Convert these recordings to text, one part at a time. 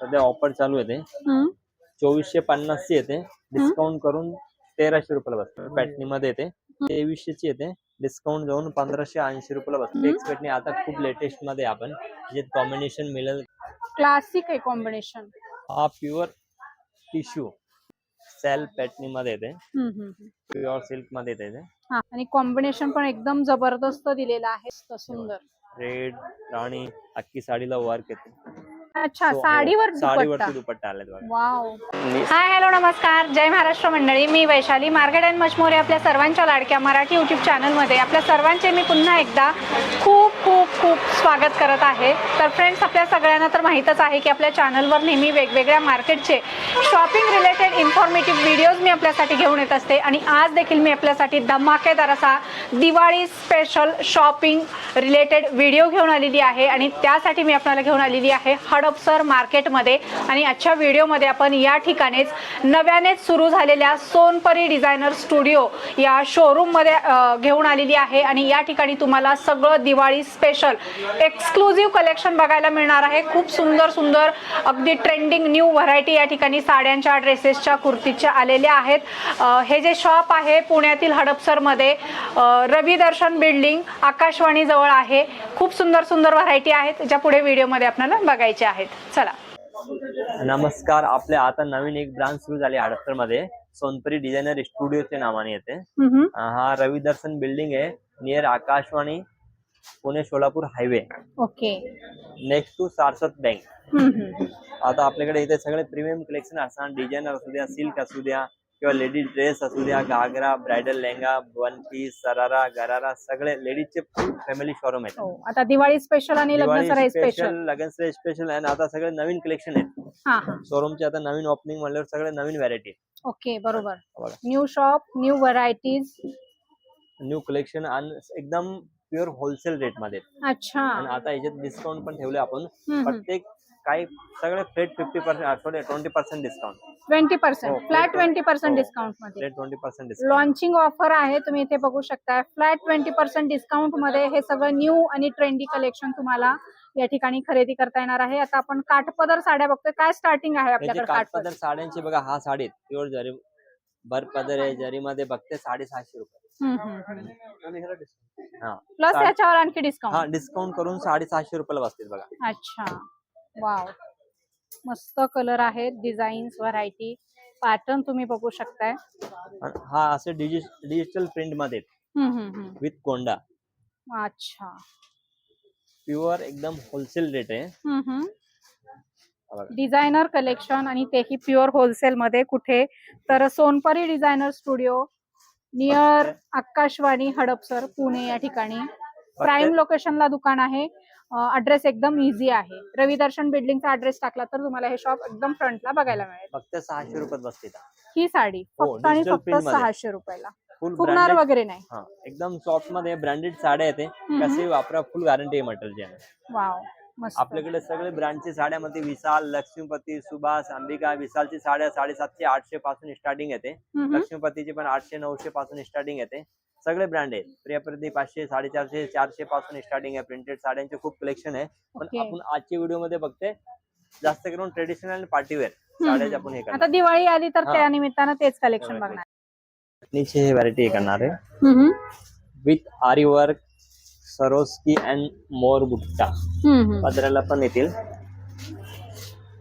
सध्या ऑफर चालू आहे. चोवीसशे पन्नास ची येते डिस्काउंट करून तेराशे रुपयाला बसते. पॅटनी मध्ये येते तेवीसशे ची येते डिस्काउंट जाऊन पंधराशे ऐंशी रुपयाला बसते. हम्म. टेक्स पॅटनी आता खूप लेटेस्टमध्ये आहे आपण. जे कॉम्बिनेशन मिळेल. क्लासिक आहे कॉम्बिनेशन हा प्युअर टिश्यू सेल पॅटनी मध्ये येते प्युअर सिल्कमध्ये येते ते. हा आणि कॉम्बिनेशन पण एकदम जबरदस्त दिलेलं आहे. मस्त सुंदर. रेड राणी अख्खी साडीला वर्क येते. अच्छा साडीवर हो, दुपट्टा. साडीवरती दुपट्टा आलाय बघा. वाव. हाय हॅलो नमस्कार. जय महाराष्ट्र मंडळी. मी Vaishali market and much more आपल्या सर्वांच्या लाडक्या मराठी यूट्यूब चॅनलमध्ये आपल्या सर्वांचे मी पुन्हा एकदा खूप खूप खूप स्वागत करत आहे. तर फ्रेंड्स आपल्या सगळ्यांना तर माहीतच आहे की आपल्या चॅनलवर नेहमी वेगवेगळ्या मार्केटचे शॉपिंग रिलेटेड इन्फॉर्मेटिव्ह व्हिडिओज मी आपल्यासाठी घेऊन येत असते. आणि आज देखील मी आपल्यासाठी धमाकेदार असा Diwali special shopping related video घेऊन आलेली आहे. आणि त्यासाठी मी आपल्याला घेऊन आलेली आहे हडपसर मार्केटमध्ये आणि आजच्या व्हिडिओमध्ये आपण या ठिकाणीच नव्यानेच सुरू झालेल्या सोनपरी डिझायनर स्टुडिओ या शोरूममध्ये घेऊन आलेली आहे. आणि या ठिकाणी तुम्हाला सगळं दिवाळी स्पेशल एक्सक्लुझिव्ह कलेक्शन बघायला मिळणार आहे. खूप सुंदर सुंदर अगदी ट्रेंडिंग न्यू व्हरायटी या ठिकाणी साड्यांच्या ड्रेसेसच्या कुर्तीच्या आलेल्या आहेत. हे जे शॉप आहे पुण्यातील हडपसरमध्ये रवी दर्शन बिल्डिंग आकाशवाणी जवळ आहे. खूप सुंदर सुंदर व्हरायटी आहेत. ज्या पुढे व्हिडिओमध्ये आपल्याला बघायचे आहेत. चला. नमस्कार. आपल्या आता नवीन एक ब्रांच सुरू झाली हडपसरमध्ये सोनपरी डिझायनर स्टुडिओच्या नावाने येते. हा रवी दर्शन बिल्डिंग आहे. Near Akashvani Pune Solapur highway. Okay. Next to Saraswat bank. आता आपल्याकडे इथे सगळे प्रीमियम कलेक्शन असणार डिझायनर असू द्या सिल्क असू द्या किंवा लेडीज ड्रेस असू द्या ghagra bridal lehenga one piece sharara gharara सगळे लेडीजचे फुल फॅमिली शोरूम आहेत. हो आता दिवाळी स्पेशल आणि स्पेशल लग्न स्पेशल आणि आता सगळे नवीन कलेक्शन आहेत. शोरूमचे आता नवीन ओपनिंग म्हणल्यावर सगळे नवीन व्हरायटी ओके बरोबर. New shop new varieties new collection आणि एकदम प्युअर होलसेल रेटमध्ये अच्छा. आणि आता याच्यात डिस्काउंट पण ठेवले आपण. प्रत्येक काही सगळे flat fifty percent sorry twenty percent discount twenty percent flat twenty percent. डिस्काउंटमध्ये. Twenty percent discount launching offer आहे तुम्ही इथे बघू शकता फ्लॅट ट्वेंटी पर्सेंट डिस्काउंटमध्ये हे सगळं न्यू आणि ट्रेंडी कलेक्शन तुम्हाला या ठिकाणी खरेदी करता येणार आहे. आता आपण काठपदर साड्या बघतोय. काय स्टार्टिंग आहे आपल्याकडे काठपदर? साड्यांची बघा हा साडी प्युअर जरी भर पदर आहे जरीमध्ये बघते साडेसहाशे रुपये. हा प्लस साडे- याच्यावर आणखी हा डिस्काउंट डिस्काउंट करून साडेसहाशे रुपयाला बसतील बघा. अच्छा. वाव मस्त कलर आहेत डिझाईन्स व्हरायटी पॅटर्न तुम्ही बघू शकताय. आणि हा असे डिजिटल प्रिंटमध्ये हम्म, हम्म, हम्म. विथ कोंडा अच्छा. प्युअर एकदम होलसेल रेट आहे. हम्म, हम्म. डिझायनर कलेक्शन आणि तेही प्युअर होलसेल मध्ये कुठे? तर Sonpari designer studio near Akashvani Hadapsar Pune या ठिकाणी. प्राईम लोकेशनला दुकान आहे. अड्रेस एकदम इझी आहे. रवी दर्शन बिल्डिंगचा ऍड्रेस टाकला तर तुम्हाला हे शॉप एकदम फ्रंटला बघायला मिळेल. फक्त सहाशे रुपयात बसते ही साडी हो, फक्त आणि फक्त. सहाशे रुपयाला. फुगणार वगैरे नाही. एकदम सॉफ्टमध्ये ब्रँडेड साड्या येते. कसे वापरा फुल गॅरंटी मटेरियल वाव आपल्याकडे सगळे ब्रँडचे साड्यामध्ये विशाल लक्ष्मीपती सुभाष अंबिका. विशालची साड्या साडेसातशे आठशे पासून स्टार्टिंग येते. लक्ष्मीपतीची पण आठशे नऊशे पासून स्टार्टिंग येते. सगळे ब्रँड आहेत. प्रियप्रती पाचशे साडेचारशे चारशे पासून स्टार्टिंग आहे. प्रिंटेड साड्यांचे खूप कलेक्शन आहे. पण. आपण आजच्या व्हिडिओमध्ये बघते जास्त करून ट्रेडिशनल आणि पार्टीवेअर. साड्याचे आपण हे आता दिवाळी आली तर. त्या निमित्तानं तेच कलेक्शन. बघणार. हे व्हरायटी हे करणार आहे. With aari work Swarovski and मोर हम्म. पदराला पण येतील.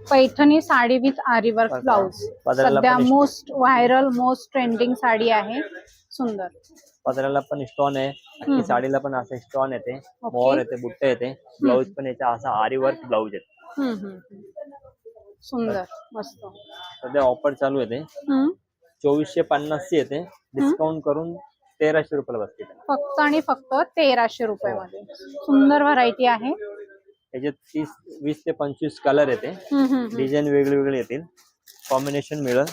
Paithani sari with aari work. Blouse सध्या most viral most trending sari आहे. सुंदर. पदराला पण स्टोन आहे. साडीला पण असं स्टोन येते. मोर येते बुट्टे येते. ब्लाऊज पण याचा असा आरी वर्क ब्लाऊज येते. सुंदर. मस्त. सध्या ऑफर चालू येते. चोवीसशे पन्नास ची येते डिस्काउंट करून तेराशे रुपयाला बसते फक्त आणि फक्त तेराशे रुपये मध्ये सुंदर व्हरायटी आहे. त्याच्यात तीस वीस ते पंचवीस कलर येते. डिझाईन वेगळे वेगळे येतील. कॉम्बिनेशन मिळेल.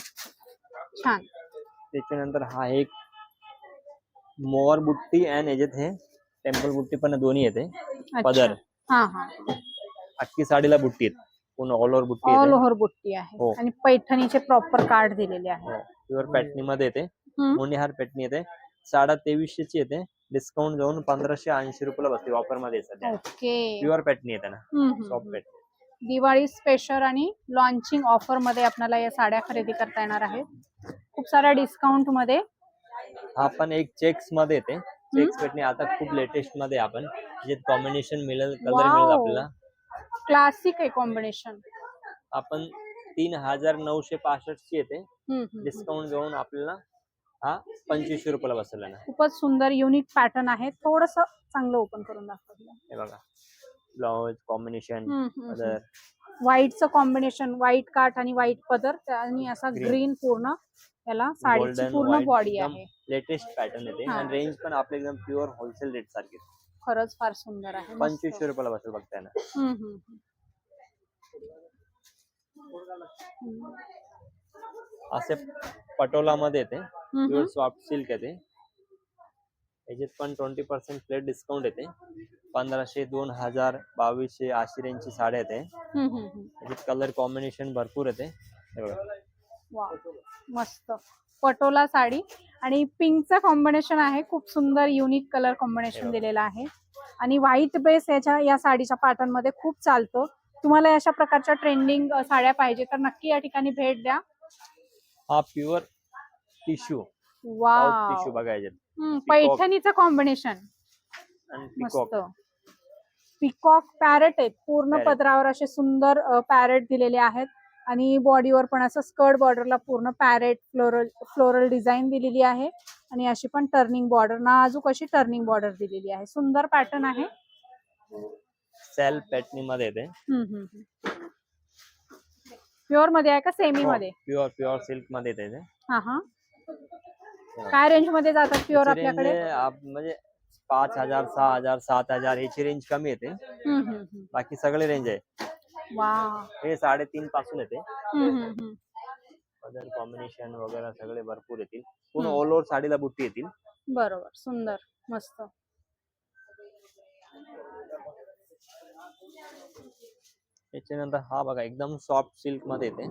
छान. त्याच्यानंतर हा एक मोर बुट्टी अँड याच्यात हे टेम्पल बुट्टी पण दोन्ही येते. पदर हा हा. अख्खी साडीला बुट्टी पूर्ण ऑल ओव्हर बुट्टी ऑल ओव्हर बुट्टी आहे. हो. आणि पैठणीचे प्रॉपर कार्ड दिलेले आहे. प्युअर पॅटनी मध्ये येते. मोनिहार पॅटनी येते. साडा तेवीसशे ची येते. डिस्काउंट जाऊन पंधराशे ऐंशी रुपयाला बसते ऑफरमध्ये सध्या प्युअर पॅटनी येते ना. सॉफ्ट हम्म. पॅट दिवाळी स्पेशल आणि लॉन्चिंग ऑफरमध्ये आपल्याला या साड्या खरेदी करता येणार आहेत खूप साऱ्या डिस्काउंटमध्ये. हा पण एक चेक्समध्ये येते. चेक्स पेटणी आता खूप लेटेस्टमध्ये आपण. जे कॉम्बिनेशन मिळेल कलर मिळेल. आपल्याला. क्लासिक आहे कॉम्बिनेशन आपण तीन हजार नऊशे पासष्ट ची येते डिस्काउंट घेऊन आपल्याला हा पंचवीसशे रुपयाला बसलेला ना. खूपच सुंदर युनिक पॅटर्न आहे. थोडस चांगलं ओपन करून दाखवलं. हे बघा. ब्लाउज कॉम्बिनेशन अदर व्हाईटचं कॉम्बिनेशन व्हाईट काठ आणि व्हाईट पदर. आणि असा. ग्रीन पूर्ण याला साडीची पूर्ण बॉडी आहे. लेटेस्ट पॅटर्न येते. आणि रेंज पण आपले एकदम प्युअर होलसेल रेट सारखे. खरंच फार सुंदर आहे. पंचवीसशे रुपयाला बसेल बघताय ना हम्म, हम्म, हम्म. हम्म. असे पटोला मध्ये येते प्युअर सॉफ्ट सिल्क येते. याच्यात पण ट्वेंटी पर्सेंट प्लेट डिस्काउंट येते. पंधराशे दोन हजार बावीसशे आशी रेंजची साड्या येते. याच्यात कलर कॉम्बिनेशन भरपूर येते. मस्त. पटोला साडी. आणि पिंकचं कॉम्बिनेशन आहे. खूप सुंदर युनिक कलर कॉम्बिनेशन दिलेलं आहे. आणि व्हाईट बेस याच्या या साडीच्या pattern मध्ये खूप चालतो. तुम्हाला अशा प्रकारच्या ट्रेंडिंग साड्या पाहिजे तर नक्की या ठिकाणी भेट द्या. हा प्युअर टिश्यू. वा बघा याच्यात पैठणीचं कॉम्बिनेशन आणि मस्त. पिकॉक पिकॉक पॅरेट आहेत. पूर्ण Parrot. पदरावर असे सुंदर पॅरेट दिलेले आहेत. आणि बॉडीवर पण असं स्कर्ट बॉर्डरला पूर्ण पॅरेट फ्लोरल फ्लोरल डिझाईन दिलेली आहे. आणि अशी पण टर्निंग बॉर्डर नाजूक अशी टर्निंग बॉर्डर दिलेली आहे. सुंदर पॅटर्न आहे. सेल पॅटनी मध्ये येते. प्युअरमध्ये आहे का सेमी हो. मध्ये प्युअर प्युअर सिल्कमध्ये येते ते. हा हा काय रेंजमध्ये जातात प्युअर आपल्याकडे आहे आप- म्हणजे पाच हजार सहा हजार सात हजार याची रेंज कमी येते हम्म, हम्म, हम्म. बाकी सगळे रेंज आहे वा हे साडेतीन पासून येते हम्म, हम्म, हम्म. कलर कॉम्बिनेशन वगैरे सगळे भरपूर येतील पूर्ण हम्म. ऑल ओव्हर साडीला बुट्टी येतील बरोबर सुंदर मस्त त्याच्यानंतर हा बघा एकदम सॉफ्ट सिल्कमध्ये येते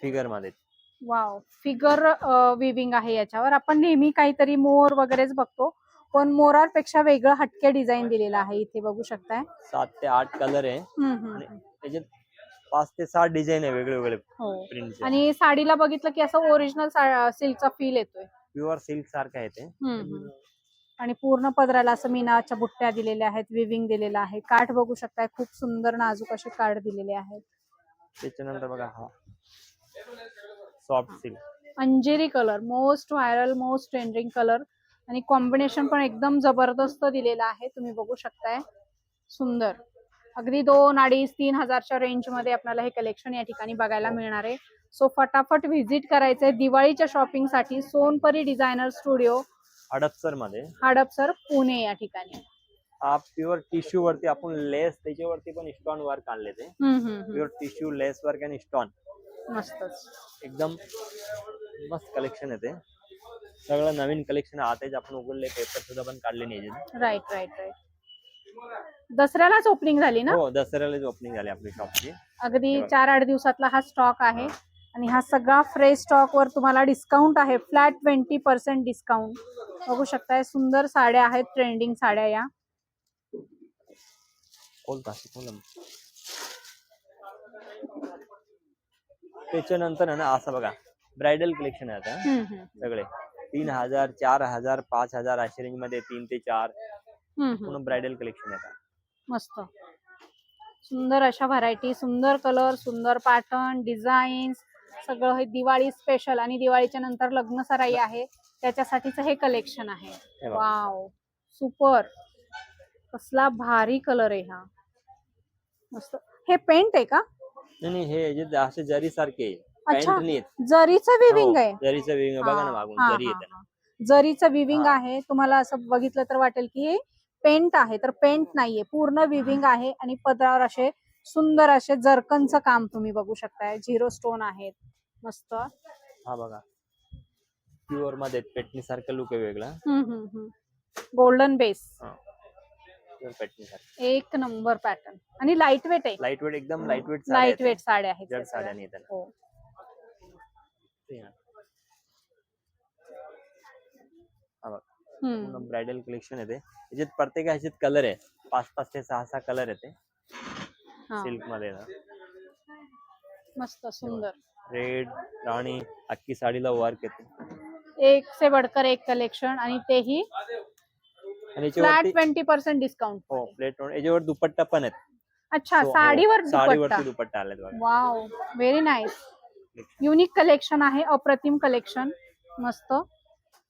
फिगरमध्ये. वाव फिगर विविंग आहे याच्यावर. आपण नेहमी काहीतरी मोर वगैरेच बघतो पण मोरापेक्षा वेगळं हटके डिझाईन दिलेलं आहे इथे बघू शकताय. सात ते आठ कलर आहे. त्याच्यात पाच ते सात डिझाईन आहे वेगळे वेगळे हो. आणि साडीला बघितलं की असं ओरिजिनल सिल्कचा फील येतोय. प्युअर सिल्क सारखं आहे ते. हम्म, हम्म. आणि पूर्ण पदराला असं मीनाच्या बुट्ट्या दिलेल्या आहेत विविंग दिलेलं आहे. काठ बघू शकताय खूप सुंदर नाजूक असे काठ दिलेले आहेत. त्याच्यानंतर बघा हा. Soft silk अंजेरी colour most viral most trending colour आणि कॉम्बिनेशन पण एकदम जबरदस्त दिलेलं आहे तुम्ही बघू शकताय. सुंदर. अगदी दोन अडीच तीन हजारच्या रेंजमध्ये आपल्याला हे कलेक्शन या ठिकाणी बघायला मिळणार आहे. सो फटाफट व्हिजिट करायचंय दिवाळीच्या शॉपिंगसाठी सोनपरी डिझायनर स्टुडिओ हडपसरमध्ये हडपसर पुणे या ठिकाणी. हा प्युअर टिश्यू वरती आपण लेस त्याच्यावरती पण स्टॉन वर्क आणले ते. प्युअर टिश्यू लेस वर्क आणि स्टॉन मस्तच. एकदम मस्त कलेक्शन येते सगळं नवीन कलेक्शन आताच आपण उघडले पेपर सुद्धा पण काढले नाही. राईट राईट राईट दसऱ्यालाच ओपनिंग झाली ना? हो दसऱ्यालाच ओपनिंग झाली आपली शॉपची अगदी. चार आठ दिवसातला हा स्टॉक आहे. आणि हा सगळा फ्रेश स्टॉक वर तुम्हाला डिस्काउंट आहे. Flat twenty percent discount. बघू शकताय सुंदर साड्या आहेत ट्रेंडिंग साड्या या. त्याच्यानंतर ना असं बघा ब्रायडल कलेक्शन आहे आता. सगळे. तीन हजार चार हजार पाच हजार अशा रेंजमध्ये तीन ते चार. पूर्ण ब्रायडल कलेक्शन आहे. मस्त. सुंदर अशा व्हरायटी सुंदर कलर सुंदर पॅटर्न डिझाईन्स सगळं हे दिवाळी स्पेशल आणि दिवाळीच्या नंतर लग्न सराई आहे. त्याच्यासाठीच हे कलेक्शन आहे. वाव सुपर कसला भारी कलर आहे हा. मस्त. हे पेंट आहे का? नाही हे जे असे जरी सारखे अच्छा. जरीचं विविंग हो, आहे. जरीचं विंग बघा ना मागून जरी. जरीचं विविंग. आहे. तुम्हाला असं बघितलं तर वाटेल की हे पेंट आहे. तर पेंट नाहीये. पूर्ण विविंग आहे आणि पदरावर असे सुंदर असे जर्कनचं काम तुम्ही बघू शकताय. झिरो स्टोन आहेत. मस्त. हा बघा. प्युअरमध्ये पेटणी सारखं लुक आहे वेगळा. गोल्डन बेस प्युअर पेटणी सारखं एक नंबर पॅटर्न आणि लाइट वेट आहे. लाइट वेट एकदम लाइट वेट लाइट वेट साड्या आहेत साड्या ब्रायडल कलेक्शन येते प्रत्येक ह्याच्यात कलर आहे. पाच पाच ते सहा सहा कलर येते. सिल्कमध्ये ना. मस्त सुंदर. रेड राणी अख्खी साडीला वर्क येते. एक से बढ़कर एक कलेक्शन आणि तेही आणि फ्लॅट ट्वेंटी पर्सेंट डिस्काउंट हो प्लेट याच्यावर दुपट्टा पण आहेत. अच्छा So, हो, साडीवर दुपट्टा. साडीवरती दुपट्टा आलेत बघा. Wow very nice unique collection आहे अप्रतिम कलेक्शन मस्त.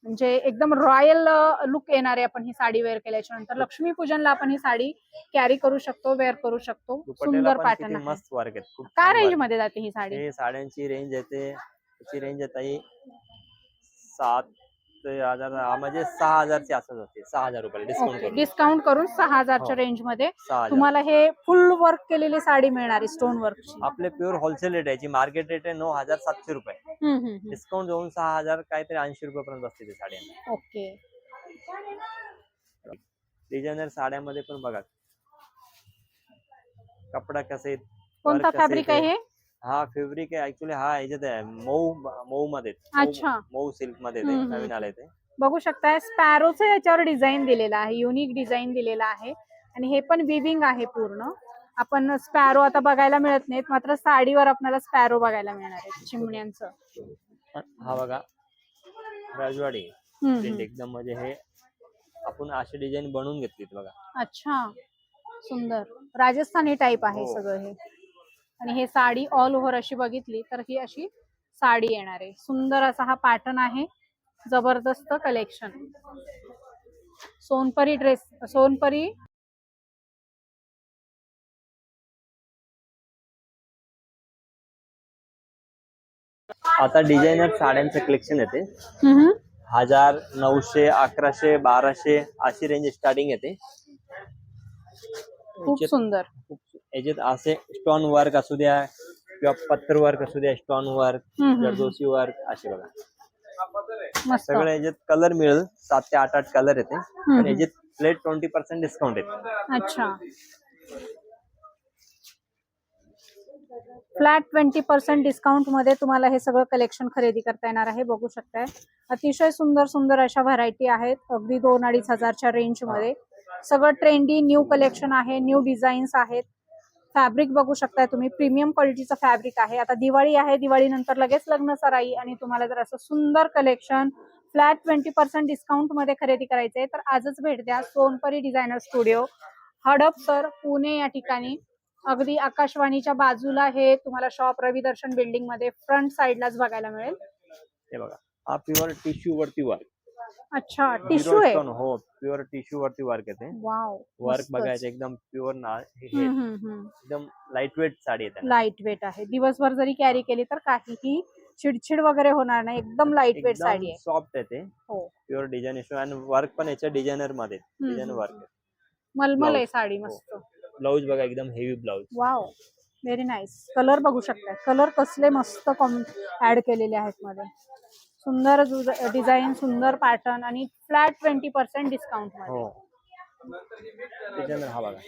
म्हणजे एकदम रॉयल लुक येणार आहे आपण ही साडी वेअर केल्याच्यानंतर लक्ष्मी पूजनला आपण ही साडी कॅरी करू शकतो वेअर करू शकतो. सुंदर पॅटर्न मस्त वर्क काय रेंज. मध्ये जाते ही साडी? साड्यांची रेंज येते. रेंज येत आहे सात हजार म्हणजे सहा हजारची असं जाते सहा हजार रुपये डिस्काउंट करून. डिस्काउंट करून सहा हजारच्या हो. रेंजमध्ये सहा हजार तुम्हाला हे फुल वर्क केलेली साडी मिळणार आहे स्टोन वर्कची आपले प्युअर होलसेल रेट आहे याची मार्केट रेट आहे नऊ हजार सातशे रुपये. हम्म, हम्म, हम्म. डिस्काउंट देऊन सहा हजार काहीतरी ऐंशी रुपयापर्यंत बसते ते साड्या ओके डिझायनर साड्यामध्ये पण बघा. कपडा कसे कोणता फॅब्रिक आहे. हे. हा फेब्रिक आहे. ऍक्च्युली हा याच्यात आहे. मऊ मऊ मध्ये अच्छा. मऊ सिल्कमध्ये ते हम्म, हम्म. नवीन आले ते. बघू शकताय स्पॅरोचं याच्यावर डिझाईन दिलेलं आहे. युनिक डिझाईन दिलेलं आहे. आणि हे पण विविंग आहे पूर्ण. आपण स्पॅरो आता बघायला मिळत नाहीत. मात्र साडीवर आपल्याला स्पॅरो बघायला मिळणार आहे. चिमण्यांचं. हा बघा. राजवाडी. हम्म, प्रिंट हम्म. एकदम म्हणजे हे आपण अशी डिझाईन बनवून घेतलीत बघा. अच्छा. सुंदर. राजस्थानी टाईप आहे हो. सगळं हे. आणि हे साडी ऑल ओव्हर अशी बघितली तर ही अशी साडी येणार आहे. सुंदर असा हा पॅटर्न आहे. जबरदस्त कलेक्शन सोनपरी ड्रेस सोनपरी आता डिझायनर साड्यांचं कलेक्शन येते. हजार नऊशे अकराशे बाराशे अशी रेंज स्टार्टिंग येते. खूप सुंदर. खूप- याच्यात असे स्टोन वर्क असू द्या किंवा पत्तर वर्क असू द्या स्टोन वर्क हम्म, हम्म. जरदोशी वर्क असे बघा. मस्त. सगळं याच्यात कलर मिळेल. सात ते आठ आठ कलर येते. याच्यात प्लेट ट्वेंटी पर्सेंट डिस्काउंट येते. अच्छा. फ्लॅट ट्वेंटी पर्सेंट डिस्काउंटमध्ये तुम्हाला हे सगळं कलेक्शन खरेदी करता येणार आहे. बघू शकताय. अतिशय सुंदर सुंदर अशा व्हरायटी आहेत. अगदी दोन अडीच हजारच्या रेंजमध्ये. सगळं ट्रेंडी न्यू कलेक्शन आहे न्यू डिझाईन्स आहेत. फॅब्रिक बघू शकताय तुम्ही. प्रीमियम क्वालिटीचं फॅब्रिक आहे. आता दिवाळी आहे. दिवाळी नंतर लगेच लग्न सराई आणि तुम्हाला जर असं सुंदर कलेक्शन फ्लॅट ट्वेंटी पर्सेंट डिस्काउंटमध्ये खरेदी करायचंय तर आजच भेट द्या. सोनपरी डिझायनर स्टुडिओ हडपसर पुणे या ठिकाणी. अगदी आकाशवाणीच्या बाजूला हे तुम्हाला शॉप रवी दर्शन बिल्डिंगमध्ये फ्रंट साइडलाच बघायला मिळेल. हे बघा. हा प्युअर टिश्यू वरती वर्क अच्छा टिश्यू आहे? हो प्युअर टिश्यू वरती वर्क येते. वाव वर्क बघायचं एकदम प्युअर ना एकदम लाइट वेट साडी येते लाइट वेट आहे. दिवसभर जरी कॅरी केली तर काहीही चिडचिड वगैरे होणार नाही. एकदम लाइट वेट साडी आहे. सॉफ्ट येते. हो. प्युअर डिझाईन आणि वर्क पण याच्या डिझायनरमध्ये. डिझाईन. वर्क मलमल आहे. साडी हो. मस्त. ब्लाऊज बघा एकदम heavy blouse wow very nice colour बघू शकता कलर कसले मस्त ऍड केलेले आहेत मध्ये. सुंदर डिझाईन सुंदर पॅटर्न आणि फ्लॅट ट्वेंटी पर्सेंट डिस्काउंटमध्ये. हो. डिझायनर हा बघा.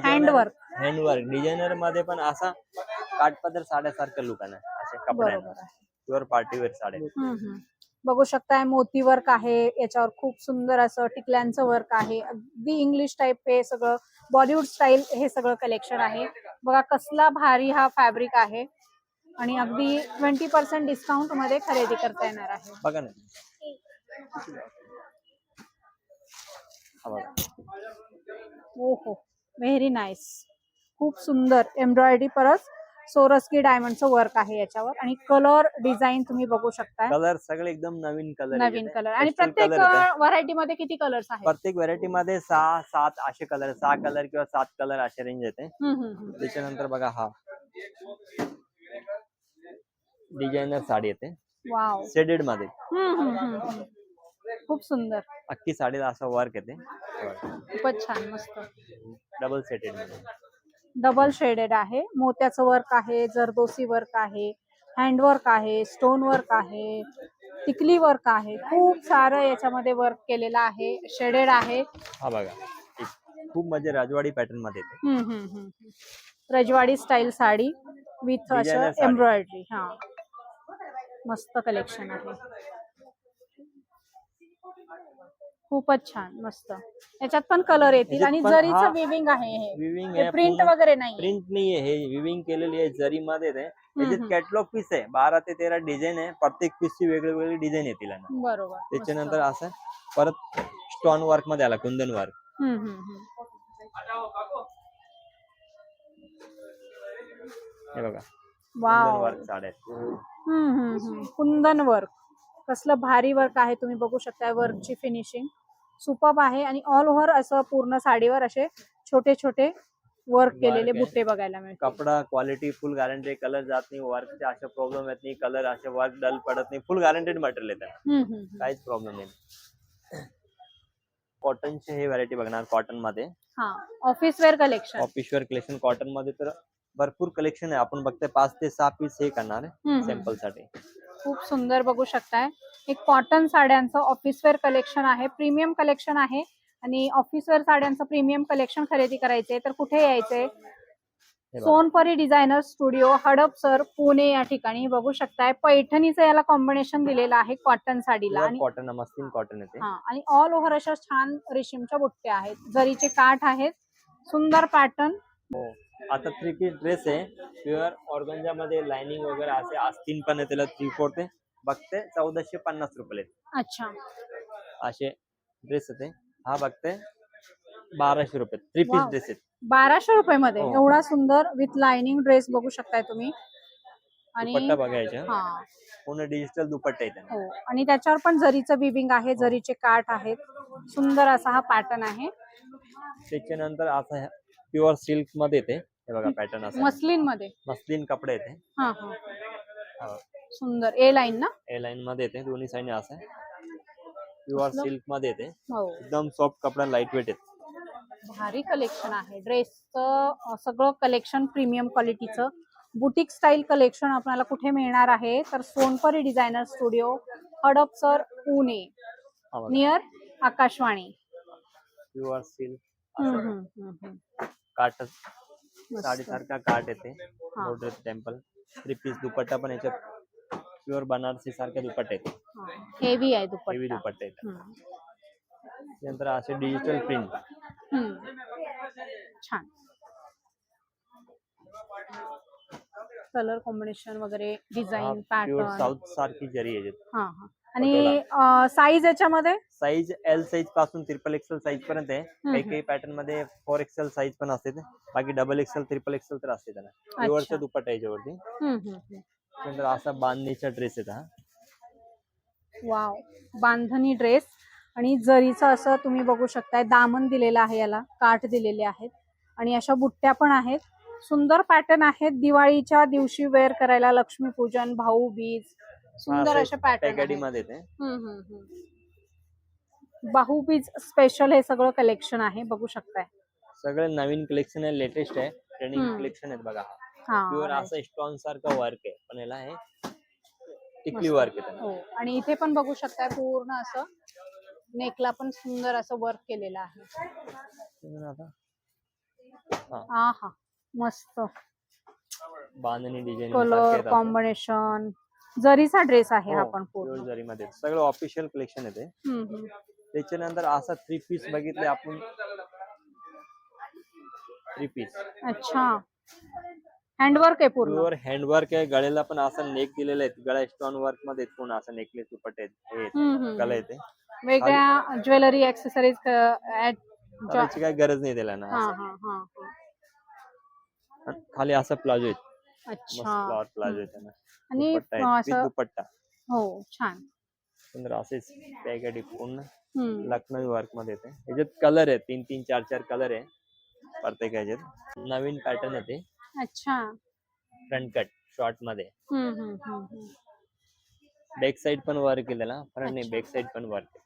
Handwork. हँडवर्क डिझायनरमध्ये पण असा काठपदर साड्यासारखं लुक आहे असे कपडे बरोबर आहे. प्युअर पार्टीवेअर साड्या. हम्म, हम्म. बघू शकताय मोती वर्क आहे याच्यावर खूप सुंदर असं टिकल्यांचं वर्क आहे. अगदी इंग्लिश टाईप हे सगळं बॉलिवूड स्टाईल हे सगळं कलेक्शन आहे. बघा कसला भारी हा फॅब्रिक आहे. आणि अगदी ट्वेंटी पर्सेंट डिस्काउंटमध्ये खरेदी करता येणार आहे. बघा ना. हा हो व्हेरी नाईस खूप सुंदर एम्ब्रॉयडरी परत सोरस्की डायमंडचं वर्क आहे याच्यावर. आणि कलर डिझाईन तुम्ही बघू शकताय. कलर सगळे एकदम नवीन कलर नवीन कलर आणि प्रत्येक व्हरायटी मध्ये किती कलर्स आहेत? प्रत्येक व्हरायटी मध्ये सहा सात असे कलर सहा कलर किंवा सात कलर असे रेंज येते. त्याच्यानंतर बघा हा. डिझायनर साडी येते. वाव. शेडेडमध्ये. हम्म, हम्म, हम्म, हम्म. खूप सुंदर. अख्खी साडीला असं वर्क येते. खूपच छान मस्त. डबल सेटेडमध्ये. डबल शेडेड आहे. मोत्याचं वर्क आहे जरदोसी वर्क आहे हँडवर्क आहे स्टोन वर्क आहे टिकली वर्क आहे. खूप सारं याच्यामध्ये वर्क केलेलं आहे. शेडेड आहे. हा बघा. एक खूप म्हणजे राजवाडी पॅटर्नमध्ये येते. हम्म, हम्म, हम्म, हम्म. रजवाडी स्टाईल साडी. विथ असं. एम्ब्रॉयडरी हा. मस्त कलेक्शन आहे. खूपच छान मस्त. याच्यात पण कलर येतील आणि जरीचं विविंग आहे हे. विविंग प्रिंट वगैरे नाही प्रिंट नाहीये हे विविंग केलेली आहे जरी मध्ये आहे. त्याच्यात कॅटलॉग पीस आहे बारा ते तेरा डिझाईन आहे प्रत्येक पीस ची वेगळी वेगळी डिझाईन येतील. बरोबर त्याच्यानंतर असं परत स्टोन वर्कमध्ये आला कुंदन वर्क हे बघा. कुंदन वाव. वर्क साड्या आहेत. हम्म, हम्म, हम्म. कुंदन वर्क कसलं भारी वर्क आहे तुम्ही बघू शकता वर्कची फिनिशिंग सुपब आहे आणि ऑल ओव्हर असं पूर्ण साडीवर असे छोटे छोटे वर्क केलेले आहे. बुट्टे बघायला मिळतात कपडा क्वालिटी फुल गॅरंटी कलर जात नाही वर्कचे असे प्रॉब्लेम येत नाही कलर असे वर्क डल पडत नाही फुल गॅरंटेड मटेरियल येतात हम्म, हम्म, हम्म. काहीच प्रॉब्लेम नाही. कॉटनचे हे व्हरायटी बघणार कॉटनमध्ये. हा office wear collection official collection कॉटनमध्ये तर भरपूर कलेक्शन आहे. आपण बघतोय पाच ते सहा पीस हे करणार आहे सॅम्पलसाठी. खूप सुंदर बघू शकताय. एक कॉटन साड्यांचं ऑफिस वेअर कलेक्शन आहे प्रीमियम कलेक्शन आहे. आणि ऑफिस वेअर साड्यांचं प्रीमियम कलेक्शन खरेदी करायचे तर कुठे यायचंय? बघा. सोनपरी डिझायनर स्टुडिओ हडपसर पुणे या ठिकाणी. बघू शकताय पैठणीचं याला कॉम्बिनेशन दिलेलं आहे कॉटन साडीला. आणि कॉटन कॉटन येते आणि ऑल ओव्हर अशा छान रेशीमच्या बुट्ट्या आहेत. जरीचे काठ आहेत सुंदर पॅटर्न आता थ्री पीस ड्रेस आहे. प्युअर ऑर्गंजा मध्ये लाइनिंग वगैरे असे आस्तीन पण आहे त्याला थ्री फोर्थ आहे. बघते चौदाशे पन्नास रुपये. अच्छा. असे ड्रेस होते हा बघते बाराशे रुपये. Three piece. ड्रेस आहेत. बाराशे रुपये मध्ये हो. एवढा सुंदर विथ लाइनिंग ड्रेस बघू शकताय तुम्ही. आणि दुपट्टा बघायचा. हा. पूर्ण डिजिटल दुपट्टा आहे हो. आणि त्याच्यावर पण जरीचं बिबिंग आहे जरीचे काठ आहेत. सुंदर असा हा पॅटर्न आहे. त्याच्यानंतर असं प्युअर सिल्कमध्ये येते. हे बघा पॅटर्न असं मस्लिनमध्ये मस्लिन कपडे येते हा. हा सुंदर. ए लाईन ना? ए लाईन मध्ये येते दोन्ही साईडने असं प्युअर? सिल्कमध्ये येते. हो. एकदम सॉफ्ट कपडा लाइट वेट येते भारी कलेक्शन आहे. ड्रेसचं सगळं कलेक्शन प्रीमियम क्वालिटीचं बुटीक स्टाईल कलेक्शन आपल्याला कुठे मिळणार आहे? तर सोनपरी डिझायनर स्टुडिओ हडपसर पुणे. हा बघा. नियर आकाशवाणी. Pure silk. काट. साडीसारखा काट येते. Moderate temple three piece dupatta पण याच्यात प्युअर बनारसी सारखे दुपट्टे हेवी आहे हेवी दुपट्टा हम्म. त्यानंतर असे डिजिटल प्रिंट हम्म. छान. कलर कॉम्बिनेशन वगैरे डिझाईन प्युअर पॅटर्न साऊथ सारखी जरी याच्यात हा हा. आणि साईज याच्यामध्ये? साईज एल साईजपासून ट्रिपल एक्सेल साईज पर्यंत आहे. काही. काही पॅटर्नमध्ये फोर एक्सेल साईज पण असते. बाकी डबल एक्सेल ट्रिपल एक्सेल तर असते त्याला. प्युअरचा दुपट्टा याच्यावरती. असा बांधणीचा ड्रेस आहे हा. वाव बांधणी ड्रेस आणि जरीचं असं तुम्ही बघू शकताय दामन दिलेलं आहे याला काठ दिलेले आहेत. आणि अशा बुट्ट्या पण आहेत. सुंदर पॅटर्न आहेत. दिवाळीच्या दिवशी वेअर करायला लक्ष्मीपूजन भाऊबीज सुंदर पॅकेटी पॅटर्नमध्ये येते भाऊबीज स्पेशल हे सगळं कलेक्शन आहे बघू शकताय. सगळे नवीन कलेक्शन आहे लेटेस्ट आहे. ट्रेनिंग. कलेक्शन आहेत बघा प्युअर हा असं स्टॉन सारखं वर्क आहे. पण याला हे टिकली. वर्क आहे आणि इथे पण बघू शकताय पूर्ण असं नेकला पण सुंदर असं वर्क केलेलं आहे. हा हा. हा मस्त. बांधणी डिझाईन कलर कॉम्बिनेशन जरीचा ड्रेस आहे हा पण प्युअर जरी मध्ये सगळं ऑफिशियल कलेक्शन येते हम्म, हम्म. त्याच्यानंतर असा थ्री पीस बघितले आपण. थ्री पीस अच्छा. हँडवर्क आहे पूर्ण. प्युअर हँडवर्क आहे. गळ्याला पण असं नेक दिलेलं आहे. गळ्या स्टोन वर्कमध्ये पूर्ण असं नेकलेस दुपट्टे आहेत. हे हम्म, हम्म. गळा येते वेगळ्या ज्वेलरी ऍक्सेसरीज करायची काही गरज नाही त्याला ना हा असं. खाली असं प्लाझो आहे मस्त अच्छा फ्लॉवर प्लाझो आहे त्यांना. आणि दुपट्टा आहे अं, with असं दुपट्टा. हो छान. सुंदर असेच पॅकेट पूर्ण हम्म. लखनवी वर्कमध्ये येते. याच्यात कलर आहे तीन तीन चार चार कलर आहे. प्रत्येक याच्यात नवीन पॅटर्न येते. अच्छा. फ्रंट कट शॉर्टमध्ये हम्म, हम्म, हम्म, हम्म. बॅक साइड पण वर्क केलेला फ्रंट नाही अच्छा. बॅक साइड पण वर्क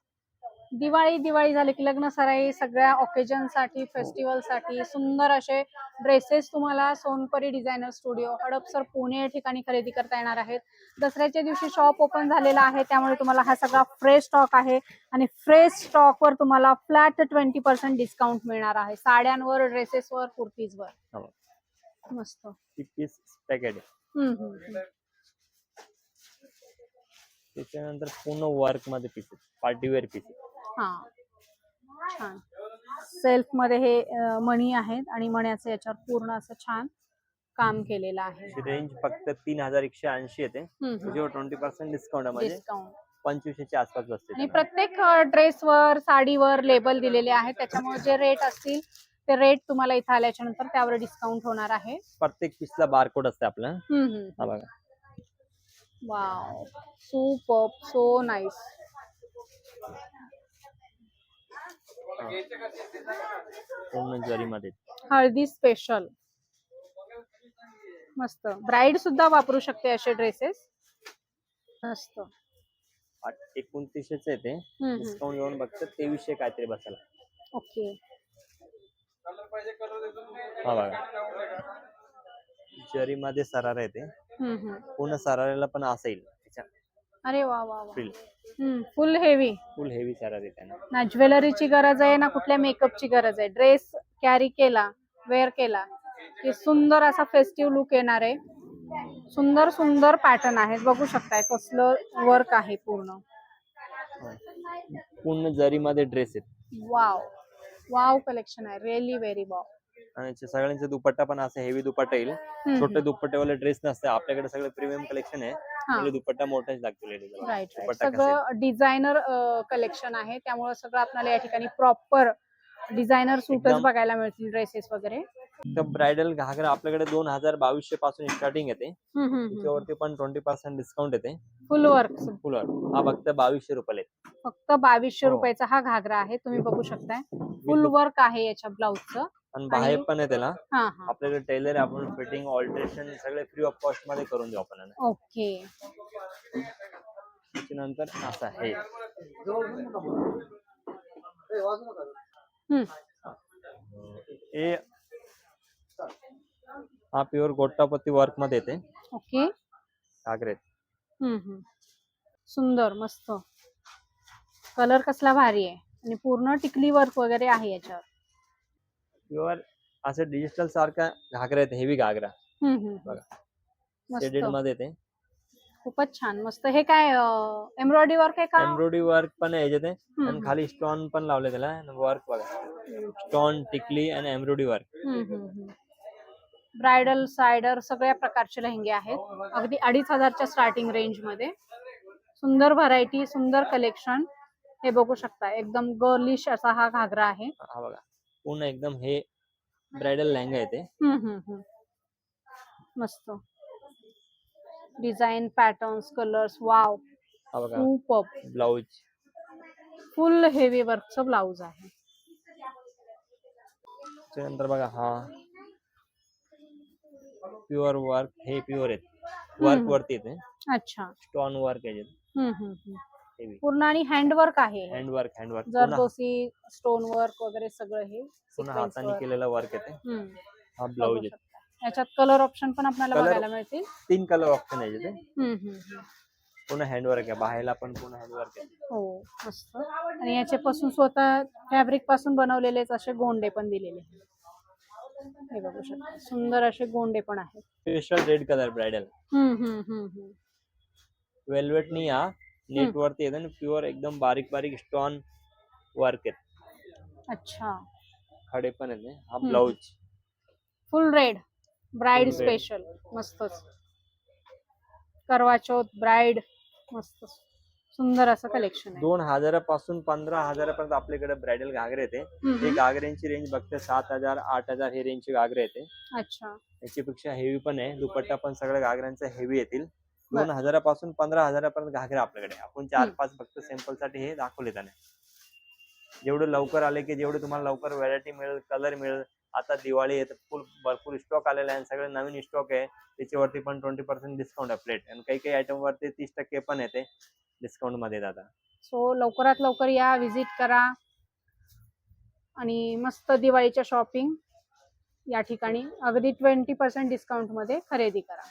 दिवाळी दिवाळी झाली की लग्न सराई सगळ्या ऑकेजनसाठी फेस्टिवलसाठी सुंदर असे ड्रेसेस तुम्हाला सोनपरी डिझायनर स्टुडिओ हडपसर पुणे या ठिकाणी खरेदी करता येणार आहेत. दसऱ्याच्या दिवशी शॉप ओपन झालेला आहे त्यामुळे तुम्हाला हा सगळा फ्रेश स्टॉक आहे आणि फ्रेश स्टॉक वर तुम्हाला फ्लॅट ट्वेंटी पर्सेंट डिस्काउंट मिळणार आहे. साड्यांवर ड्रेसेसवर कुर्तीजवर हो. मस्त. पॅकेट. त्याच्यानंतर पूर्ण वर्कमध्ये पार्टीवेअर पीस हा. छान. सेल्फमध्ये हे मणी आहेत आणि मण्याचं याच्यावर पूर्ण असं छान काम केलेलं आहे. रेंज फक्त तीन हजार एकशे ऐंशी येते. त्याच्यावर ट्वेंटी पर्सेंट डिस्काउंट पंचवीसशेच्या आसपास बसते आणि. प्रत्येक ड्रेसवर साडीवर लेबल दिलेले आहेत. त्याच्यामुळे जे रेट असतील ते रेट तुम्हाला इथं आल्याच्यानंतर त्यावर डिस्काउंट होणार आहे. प्रत्येक पीसला बारकोड असते आपलं. हा बघा. वाव सुपर सो नाईस पूर्ण जरीमध्ये. हळदी स्पेशल मस्त. ब्राईड सुद्धा वापरू शकते असे ड्रेसेस मस्त. एकोणतीसशेच येते. डिस्काउंट घेऊन फक्त तेवीसशे काहीतरी बसायला. ओके. हा बघा. जरीमध्ये सरारा येते. पूर्ण सराऱ्याला पण असं येईल. अरे वा वा वा. Frill full heavy full heavy sharara येते ना ज्वेलरीची गरज आहे ना कुठल्या मेकअपची गरज आहे. ड्रेस कॅरी केला वेअर केला की सुंदर असा फेस्टिव्ह लुक येणार आहे. सुंदर सुंदर पॅटर्न आहेत. बघू शकताय कसलं वर्क आहे पूर्ण. पूर्ण जरीमध्ये ड्रेस आहेत. वाव वाव कलेक्शन आहे. रिअली व्हेरी वाव आणि याचे सगळ्यांचे दुपट्टा पण असं हेवी दुपट्टा येईल. छोटे दुपट्टेवाले ड्रेस नसते. आपल्याकडे सगळं प्रीमियम कलेक्शन आहे. त्यामुळे दुपट्टा मोठाच लागतो लेडीजला राईट दुपट्टा कसा सगळं डिझायनर कलेक्शन आहे. त्यामुळे सगळं आपल्याला या ठिकाणी प्रॉपर डिझायनर सूटच एकदम- बघायला मिळतील ड्रेसेस वगैरे. तर ब्रायडल घागरा आपल्याकडे दोन हजार बावीसशे पासून स्टार्टिंग येते. फुल त्याच्यावरती पण ट्वेंटी पर्सेंट डिस्काउंट येते. वर्क फुलर हा फक्त बावीसशे रुपये फक्त बावीसशे हो. रुपयाचा हा घागरा आहे. तुम्ही बघू शकताय. फुल वर्क आहे याच्या ब्लाउजचं आणि बाहेर पण आहे त्याला. हा हा. आपल्याकडे टेलर आपण फिटिंग ऑल्टरेशन सगळे फ्री ऑफ कॉस्टमध्ये करून देऊ आपण याला. ओके. त्याच्यानंतर असं आहे. हम्म. हे. हा प्युअर गोट्टापत्ती वर्कमध्ये येते. ओके. घागरेत हम्म, हम्म. सुंदर मस्त. कलर कसला भारी आहे. आणि पूर्ण टिकली वर्क वगैरे आहे याच्यावर. प्युअर असं डिजिटल सारखा घागरा येते हेवी घागरा. हम्म, हम्म. बघा. शेडेडमध्ये येते खूपच छान. मस्त. हे काय एम्ब्रॉयडरी वर्क आहे का? एम्ब्रॉयडरी वर्क पण आहे याच्यात आणि खाली स्टोन पण लावले त्याला. वर्क बघा. स्टोन टिकली आणि एम्ब्रॉयडरी वर्क ब्रायडल सायडर सगळ्या प्रकारचे लेहंगे आहेत. अगदी अडीच हजारच्या स्टार्टिंग रेंजमध्ये. सुंदर व्हरायटी सुंदर कलेक्शन हे बघू शकता. एकदम गर्लिश असा हा घागरा आहे. हा बघा. पूर्ण एकदम हे ब्रायडल लेहंगा येते हम्म, हम्म, हम्म. मस्त। डिझाईन पॅटर्न्स कलर्स वाव हा बघा खूप ब्लाऊज फुल हेवी वर्कचं ब्लाऊज आहे. त्याच्यानंतर बघा हा. प्युअर वर्क हे प्युअर आहेत. वर्क. वरती येते. अच्छा. स्टोन वर्क याच्यात हम्म, हम्म, हम्म. पूर्ण आणि हँडवर्क आहे हँड वर्क हँड वर्क पूर्ण जरदोसी स्टोन वर्क वगैरे सगळं हे पूर्ण sequence हाताने work. केलेला वर्क येते हम्म, हा बघू ब्लाऊज येते शकता. याच्यात कलर ऑप्शन पण आपल्याला बघायला मिळतील. तीन कलर ऑप्शन आहे याच्यात हम्म, हम्म, हम्म. पूर्ण हँड वर्क आहे. बाहेरला पण पूर्ण हँड वर्क आहे. हो मस्त. आणि याच्यापासून स्वतः फॅब्रिकपासून बनवलेलेच असे गोंडे पण दिलेले आहेत. हे बघू शकता. सुंदर असे गोंडे पण आहेत. स्पेशल रेड कलर ब्रायडल हम्म, हम्म, हम्म, हम्म. वेल्वेट नाही हा नेट वरती येते आणि प्युअर एकदम बारीक बारीक स्टोन वर्क आहेत. अच्छा. खडे पण येते हा हम्म. Blouse full red bride Full red. Special मस्तच. करवा चौथ ब्राईड मस्त. सुंदर असं कलेक्शन आहे. दोन हजारापासून पंधरा हजारापर्यंत आपल्याकडे ब्रायडल घागरे येते. हे हम्म. घागऱ्यांची रेंज बघते सात हजार आठ हजार हे रेंजची घागरे येते. अच्छा. याच्यापेक्षा हेवी पण आहे. दुपट्टा पण सगळ्या घागऱ्यांचा हेवी येतील. दोन हजारापासून पंधरा हजारापर्यंत घागरे आपल्याकडे. आपण चार. पाच फक्त सॅम्पलसाठी हे दाखवले त्याने. जेवढे लवकर आले की जेवढे तुम्हाला लवकर व्हरायटी मिळेल कलर मिळेल. आता दिवाळी आहे तर फुल भरपूर स्टॉक आलेला आहे आणि सगळे नवीन स्टॉक आहे. त्याच्यावरती पण ट्वेंटी पर्सेंट डिस्काउंट आहे प्लेट आणि काही काही आयटम वरती तीस टक्के पण येते डिस्काउंटमध्ये दादा. सो लवकरात लवकर या विजिट करा. आणि मस्त दिवाळीच्या शॉपिंग या ठिकाणी. अगदी ट्वेंटी पर्सेंट डिस्काउंटमध्ये खरेदी करा.